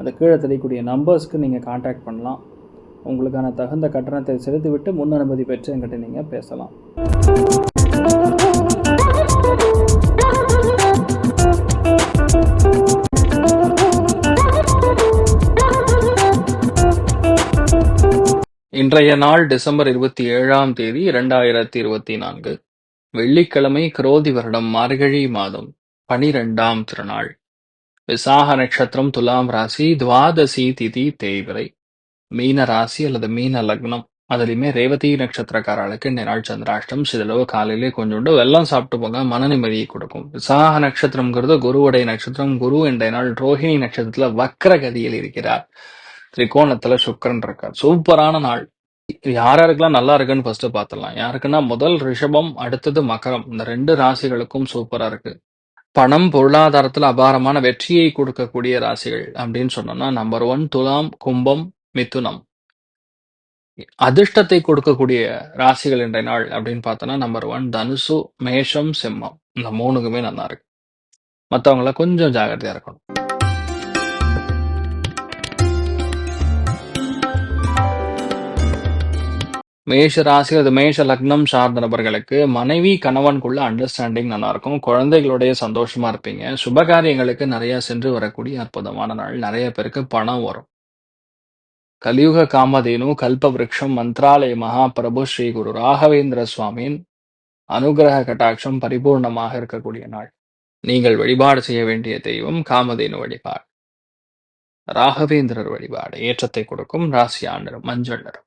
அந்த கீழே தெரியக்கூடிய நம்பர்ஸ்க்கு நீங்கள் காண்டாக்ட் பண்ணலாம். உங்களுக்கான தகுந்த கட்டணத்தை செலுத்திவிட்டு முன் அனுமதி பெற்று என்கிட்ட நீங்கள் பேசலாம். இன்றைய நாள் டிசம்பர் இருபத்தி ஏழாம் தேதி இரண்டாயிரத்தி இருபத்தி நான்கு. வெள்ளிக்கிழமை குரோதி வருடம் மார்கழி மாதம் பனிரெண்டாம் திருநாள். விசாக நட்சத்திரம் துலாம் ராசி துவாதசி திதி தேய்விரை மீன ராசி அல்லது மீன லக்னம். அதுலயுமே ரேவதி நட்சத்திரக்காரர்களுக்கு நிராள் சந்திராஷ்டம் சிதளவு காலையிலே கொஞ்சோண்டு வெள்ளம் சாப்பிட்டு போங்க மன நிம்மதியை கொடுக்கும். விசாக நட்சத்திரம்ங்கிறது குருவுடைய நட்சத்திரம். குரு என்ற நாள் ரோஹிணி நட்சத்திரத்துல வக்கர கதியில் இருக்கிறார். திரிகோணத்துல சுக்கரன் இருக்கார். சூப்பரான நாள். யார் யாருக்கெல்லாம் நல்லா இருக்குன்னு ஃபர்ஸ்ட் பார்த்துடலாம். யாருக்குன்னா முதல் ரிஷபம் அடுத்தது மகரம். இந்த ரெண்டு ராசிகளுக்கும் சூப்பரா இருக்கு. பணம் பொருளாதாரத்துல அபாரமான வெற்றியை கொடுக்கக்கூடிய ராசிகள் அப்படின்னு சொன்னோம்னா நம்பர் ஒன் துலாம் கும்பம் மிதுனம். அதிர்ஷ்டத்தை கொடுக்கக்கூடிய ராசிகள் இன்றைய நாள் அப்படின்னு பார்த்தோம்னா நம்பர் ஒன் தனுசு மேஷம் சிம்மம். இந்த மூணுக்குமே நல்லா இருக்கு. மற்றவங்கள கொஞ்சம் ஜாகிரதையா இருக்கணும். மேஷ ராசி அது மேஷ லக்னம் சார்ந்த நபர்களுக்கு மனைவி கணவனுக்குள்ள அண்டர்ஸ்டாண்டிங் நல்லா இருக்கும் குழந்தைகளுடைய சந்தோஷமா இருப்பீங்க. சுபகாரியங்களுக்கு நிறைய சென்று வரக்கூடிய அற்புதமான நாள். நிறைய பேருக்கு பணம் வரும். கலியுக காமதேனு கல்ப விரக்ஷம் மந்த்ராலய மகாபிரபு ஸ்ரீ குரு ராகவேந்திர சுவாமியின் அனுகிரக கட்டாட்சம் பரிபூர்ணமாக இருக்கக்கூடிய நாள். நீங்கள் வழிபாடு செய்ய வேண்டிய தெய்வம் காமதேனு வழிபாடு. ராகவேந்திரர் வழிபாடு ஏற்றத்தை கொடுக்கும். ராசி ஆண்டரும் மஞ்சள் நிறம்.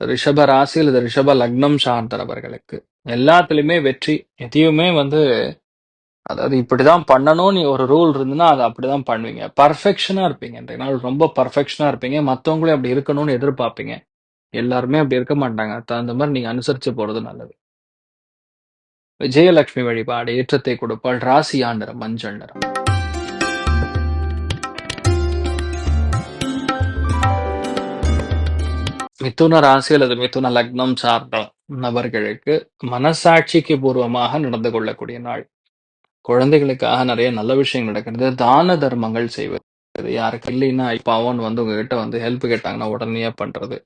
ரிஷப ராசி அல்லது ரிஷப லக்னம் சார்ந்த நபர்களுக்கு. எல்லாத்துலேயுமே வெற்றி எதையுமே வந்து அதாவது இப்படிதான் பண்ணணும் நீ ஒரு ரூல் இருந்துன்னா அதை அப்படிதான் பண்ணுவீங்க. பர்ஃபெக்ஷனா இருப்பீங்க. இந்த நாள் ரொம்ப பர்ஃபெக்ஷனா இருப்பீங்க. மற்றவங்களும் அப்படி இருக்கணும்னு எதிர்பார்ப்பீங்க. எல்லாருமே அப்படி இருக்க மாட்டாங்க. தகுந்த மாதிரி நீங்க அனுசரிச்சு போறது நல்லது. விஜயலட்சுமி வழிபாடு ஏற்றத்தை கொடுப்பாள் ராசி ஆண்டரம் மஞ்சள் நிறம். மிதுன ராசி அல்லது மிதுன லக்னம் சார்ந்த நபர்களுக்கு மனசாட்சிக்கு பூர்வமாக நடந்து கொள்ளக்கூடிய நாள். குழந்தைகளுக்காக நிறைய நல்ல விஷயங்கள் நடக்கிறது. தான தர்மங்கள் செய்வது யாருக்கு இல்லைன்னா இப்போ அவன் வந்து உங்ககிட்ட வந்து ஹெல்ப் கேட்டாங்கன்னா உடனே பண்றது.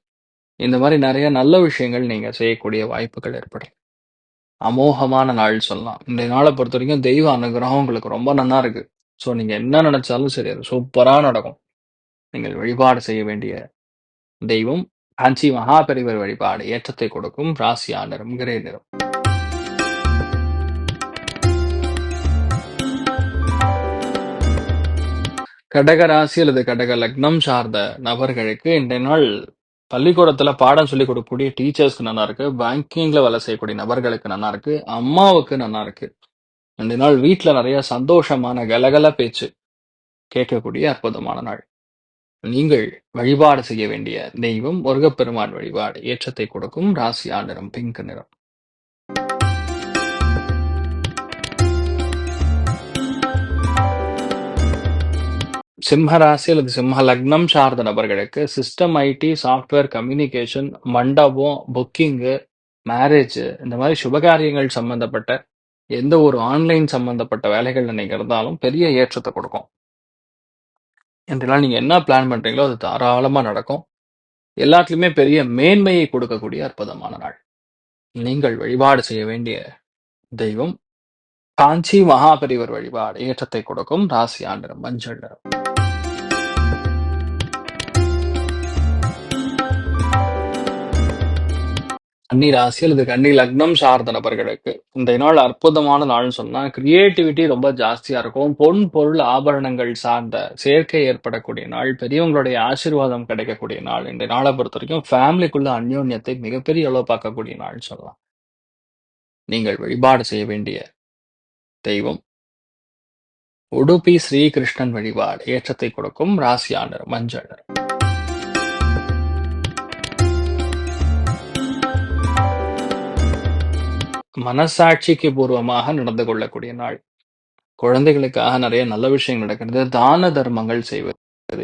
இந்த மாதிரி நிறைய நல்ல விஷயங்கள் நீங்க செய்யக்கூடிய வாய்ப்புகள் ஏற்படும் அமோகமான நாள் சொல்லலாம். இந்த நாளை பொறுத்த வரைக்கும் தெய்வ அனுகிரகம் உங்களுக்கு ரொம்ப நல்லா இருக்கு. ஸோ நீங்க என்ன நினைச்சாலும் சரி அது சூப்பரா நடக்கும். நீங்கள் வழிபாடு செய்ய வேண்டிய தெய்வம் காஞ்சி மகாபெரிவர் வழிபாடு ஏற்றத்தை கொடுக்கும் ராசியா நிறம் கிரே நிறம் கடக ராசி அல்லது கடக லக்னம் சார்ந்த நபர்களுக்கு இன்றைய நாள் பள்ளிக்கூடத்துல பாடம் சொல்லி கொடுக்கக்கூடிய டீச்சர்ஸ்க்கு நல்லா இருக்கு. பேங்கிங்ல வேலை செய்யக்கூடிய நபர்களுக்கு நல்லா இருக்கு. அம்மாவுக்கு நல்லா இருக்கு. இன்றைய நாள் வீட்டுல நிறைய சந்தோஷமான கலகல பேச்சு கேட்கக்கூடிய அற்புதமான நாள். நீங்கள் வழிபாடு செய்ய வேண்டிய தெய்வம் முருகப்பெருமான் வழிபாடு ஏற்றத்தை கொடுக்கும் ராசியா நிறம் பிங்க் நிறம். சிம்ம ராசி அல்லது சிம்ம லக்னம் சார்ந்த நபர்களுக்கு சிஸ்டம் ஐடி சாஃப்ட்வேர் கம்யூனிகேஷன் மண்டபம் புக்கிங்கு மேரேஜ் இந்த மாதிரி சுபகாரியங்கள் சம்பந்தப்பட்ட எந்த ஒரு ஆன்லைன் சம்பந்தப்பட்ட வேலைகள்ல நீங்க இருந்தாலும் பெரிய ஏற்றத்தை கொடுக்கும். என்றெல்லாம் நீங்க என்ன பிளான் பண்றீங்களோ அது தாராளமா நடக்கும். எல்லாத்துலேயுமே பெரிய மேன்மையை கொடுக்கக்கூடிய அற்புதமான நாள். நீங்கள் வழிபாடு செய்ய வேண்டிய தெய்வம் காஞ்சி மகாபெரிவர் வழிபாடு ஏற்றத்தை கொடுக்கும். ராசி ஆண்டிரம் மஞ்சள் நிறம். கன்னி ராசி அல்லது கன்னி லக்னம் சார்ந்த நபர்களுக்கு இந்த நாள் அற்புதமான நாள்னு சொன்னா கிரியேட்டிவிட்டி ரொம்ப ஜாஸ்தியா இருக்கும். பொன் பொருள் ஆபரணங்கள் சார்ந்த சேர்க்கை ஏற்படக்கூடிய நாள் பெரியவங்களுடைய ஆசீர்வாதம் கிடைக்கக்கூடிய நாள். இந்த நாளை பொறுத்த வரைக்கும் ஃபேமிலிக்குள்ள அந்யோன்யத்தை மிகப்பெரிய அளவு பார்க்கக்கூடிய நாள் சொல்லலாம். நீங்கள் வழிபாடு செய்ய வேண்டிய தெய்வம் உடுப்பி ஸ்ரீகிருஷ்ணன் வழிபாடு ஏற்றத்தை கொடுக்கும் ராசியானர் மஞ்சள். மனசாட்சிக்கு பூர்வமாக நடந்து கொள்ளக்கூடிய நாள். குழந்தைகளுக்காக நிறைய நல்ல விஷயங்கள் நடக்கிறது. தான தர்மங்கள் செய்வது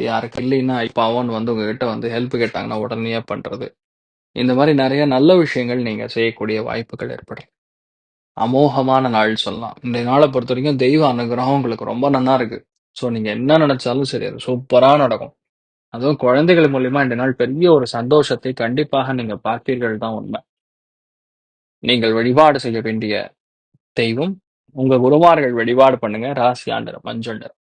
யாருக்கு இல்லைன்னா இப்போ அவன் வந்து உங்ககிட்ட வந்து ஹெல்ப் கேட்டாங்கன்னா உடனே பண்றது. இந்த மாதிரி நிறைய நல்ல விஷயங்கள் நீங்க செய்யக்கூடிய வாய்ப்புகள் ஏற்படும் அமோகமான நாள் சொல்லலாம். இந்த நாளை பொறுத்த வரைக்கும் தெய்வ அனுகிரகம் உங்களுக்கு ரொம்ப நல்லா இருக்கு. ஸோ நீங்க என்ன நினைச்சாலும் சரி அது சூப்பரா நடக்கும். அதுவும் குழந்தைகள் மூலியமா இந்த நாள் பெரிய ஒரு சந்தோஷத்தை கண்டிப்பாக நீங்க பார்த்தீர்கள் தான் உண்மை. நீங்கள் வழிபாடு செய்ய வேண்டிய தெய்வம். உங்க குருமார்கள் வழிபாடு பண்ணுங்க. ராசி ஆண்டர் மஞ்சள்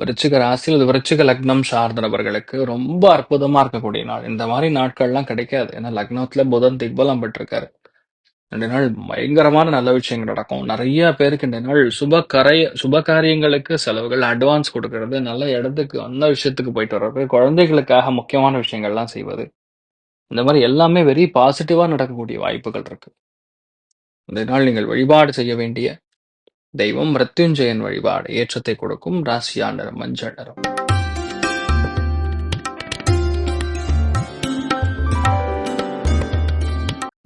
விருச்சிக ராசியில் விருச்சிக லக்னம் சார்ந்தவர்களுக்கு ரொம்ப அற்புதமா இருக்கக்கூடிய நாள். இந்த மாதிரி நாட்கள்லாம் கிடைக்காது. ஏன்னா லக்னத்துல புதன் திக்பலம் பெற்றிருக்காரு. ரெண்டு நாள் பயங்கரமான நல்ல விஷயங்கள் நடக்கும். நிறைய பேருக்கு இந்த நாள் சுப கரைய சுப காரியங்களுக்கு செலவுகள் அட்வான்ஸ் கொடுக்கறது நல்ல இடத்துக்கு அந்த விஷயத்துக்கு போயிட்டு வர்றது குழந்தைகளுக்காக முக்கியமான விஷயங்கள்லாம் செய்வது. இந்த மாதிரி எல்லாமே வெரி பாசிட்டிவாக நடக்கக்கூடிய வாய்ப்புகள் இருக்கு. இந்த நாள் நீங்கள் வழிபாடு செய்ய வேண்டிய தெய்வம் மிருத்யுஞ்சயன் வழிபாடு ஏற்றத்தை கொடுக்கும் ராசியா நிறம் மஞ்சள் நிறம்.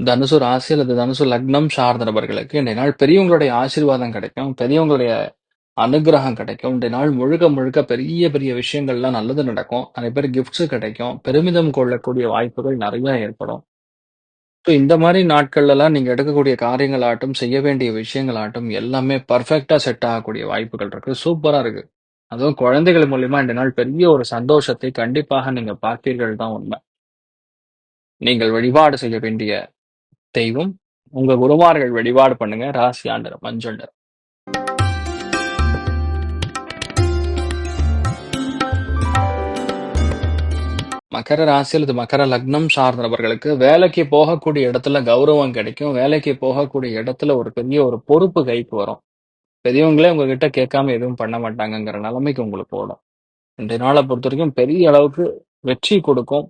தனுசு ராசி அல்லது தனுசு லக்னம் சார்ந்த நபர்களுக்கு இன்றைய நாள் பெரியவங்களுடைய ஆசீர்வாதம் கிடைக்கும் பெரியவங்களுடைய அனுகிரகம் கிடைக்கும். இன்றைய நாள் முழுக்க முழுக்க பெரிய பெரிய விஷயங்கள்லாம் நல்லது நடக்கும். நிறைய பேர் கிஃப்ட்ஸ் கிடைக்கும். பெருமிதம் கொள்ளக்கூடிய வாய்ப்புகள் நிறைய ஏற்படும். ஸோ இந்த மாதிரி நாட்கள்லாம் நீங்கள் எடுக்கக்கூடிய காரியங்களாட்டும் செய்ய வேண்டிய விஷயங்களாட்டும் எல்லாமே பர்ஃபெக்டாக செட் ஆகக்கூடிய வாய்ப்புகள் இருக்கு. சூப்பராக இருக்கு. அதுவும் குழந்தைகள் மூலியமா இந்த நாள் பெரிய ஒரு சந்தோஷத்தை கண்டிப்பாக நீங்க பார்ப்பீர்கள் தான் உண்மை. நீங்கள் வழிபாடு செய்ய வேண்டிய தெய்வம். உங்க குருமார்கள் வழிபாடு பண்ணுங்க. ராசி ஆண்டர் மஞ்சள் மகர ராசி அல்லது மகர லக்னம் சார்ந்தவர்களுக்கு வேலைக்கு போகக்கூடிய இடத்துல கௌரவம் கிடைக்கும். வேலைக்கு போகக்கூடிய இடத்துல ஒரு பெரிய ஒரு பொறுப்பு கைக்கு வரும். பெரியவங்களே உங்ககிட்ட கேட்காம எதுவும் பண்ண மாட்டாங்கங்கிற நிலைமைக்கு உங்களுக்கு ஓடும். இன்றைய நாளை பொறுத்த வரைக்கும் பெரிய அளவுக்கு வெற்றி கொடுக்கும்.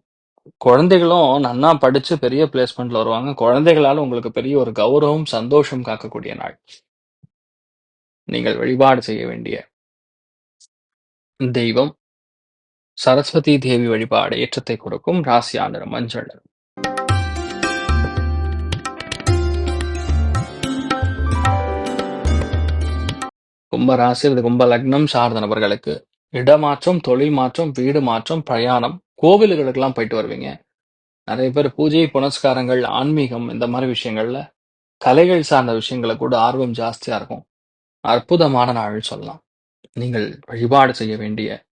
குழந்தைகளும் நன்னா படிச்சு பெரிய பிளேஸ்மெண்ட்ல வருவாங்க குழந்தைகளால உங்களுக்கு பெரிய ஒரு கௌரவம் சந்தோஷம் காக்கக்கூடிய நாள் நீங்கள் வழிபாடு செய்ய வேண்டிய தெய்வம் சரஸ்வதி தேவி வழிபாடு ஏற்றத்தை கொடுக்கும் ராசி ஆண்டர் மஞ்சள் நிறம். கும்ப ராசி அல்லது கும்ப லக்னம் சார்ந்த நபர்களுக்கு இடமாற்றம் தொழில் மாற்றம் வீடு மாற்றம் பிரயாணம் கோவில்களுக்கெல்லாம் போயிட்டு வருவீங்க. நிறைய பேர் பூஜை புனஸ்காரங்கள் ஆன்மீகம் இந்த மாதிரி விஷயங்கள்ல கலைகள் சார்ந்த விஷயங்களை கூட ஆர்வம் ஜாஸ்தியா இருக்கும். அற்புதமான நாள் சொல்லலாம். நீங்கள் வழிபாடு செய்ய வேண்டிய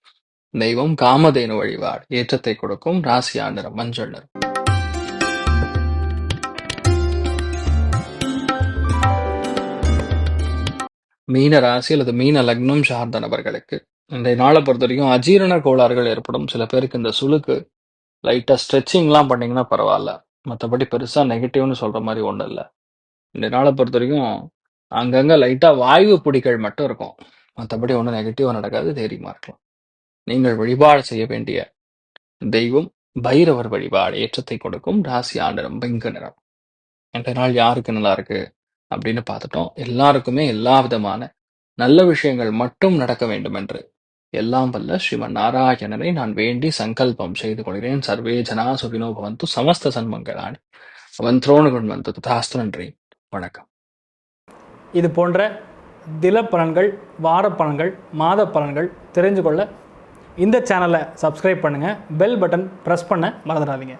தெய்வம் காமதேனு வழிபாடு. ஏற்றத்தை கொடுக்கும் ராசியா நிறம் மஞ்சள் நிறம். மீன ராசி அல்லது மீன லக்னம் சார்ந்த நபர்களுக்கு இன்றைய நாளை பொறுத்த வரைக்கும் அஜீரண கோளாறுகள் ஏற்படும். சில பேருக்கு இந்த சுளுக்கு லைட்டாக ஸ்ட்ரெச்சிங்லாம் பண்ணிங்கன்னா பரவாயில்ல. மற்றபடி பெருசாக நெகட்டிவ்னு சொல்கிற மாதிரி ஒன்றும் இல்லை. இந்த நாளை பொறுத்த வரைக்கும் அங்கங்கே லைட்டாக வாய்வு பிடிகள் மட்டும் இருக்கும். மற்றபடி ஒன்றும் நெகட்டிவாக நடக்காது. தைரியமாக இருக்கலாம். நீங்கள் வழிபாடு செய்ய வேண்டிய தெய்வம் பைரவர் வழிபாடு ஏற்றத்தை கொடுக்கும் ராசி ஆண்டனம் பெங்க நிறம். இந்த நாள் யாருக்கு நல்லா இருக்கு அப்படின்னு பார்த்துட்டோம். எல்லாருக்குமே எல்லா விதமான நல்ல விஷயங்கள் மட்டும் நடக்க வேண்டும் என்று எல்லாம் வல்ல ஸ்ரீமன் நாராயணனை நான் வேண்டி சங்கல்பம் செய்து கொள்கிறேன். சர்வே ஜனா சுகினோ பவந்து சமஸ்த சன்மங்களானி. அவன் துரோணுகுண் வந்து ததாஸ்து நன்றி. வணக்கம். இது போன்ற தில பலன்கள் வார பலன்கள் மாத பலன்கள் தெரிஞ்சு கொள்ள இந்த சேனலை சப்ஸ்கிரைப் பண்ணுங்கள் பெல் பட்டன் ப்ரெஸ் பண்ண மறந்துடாதீங்க.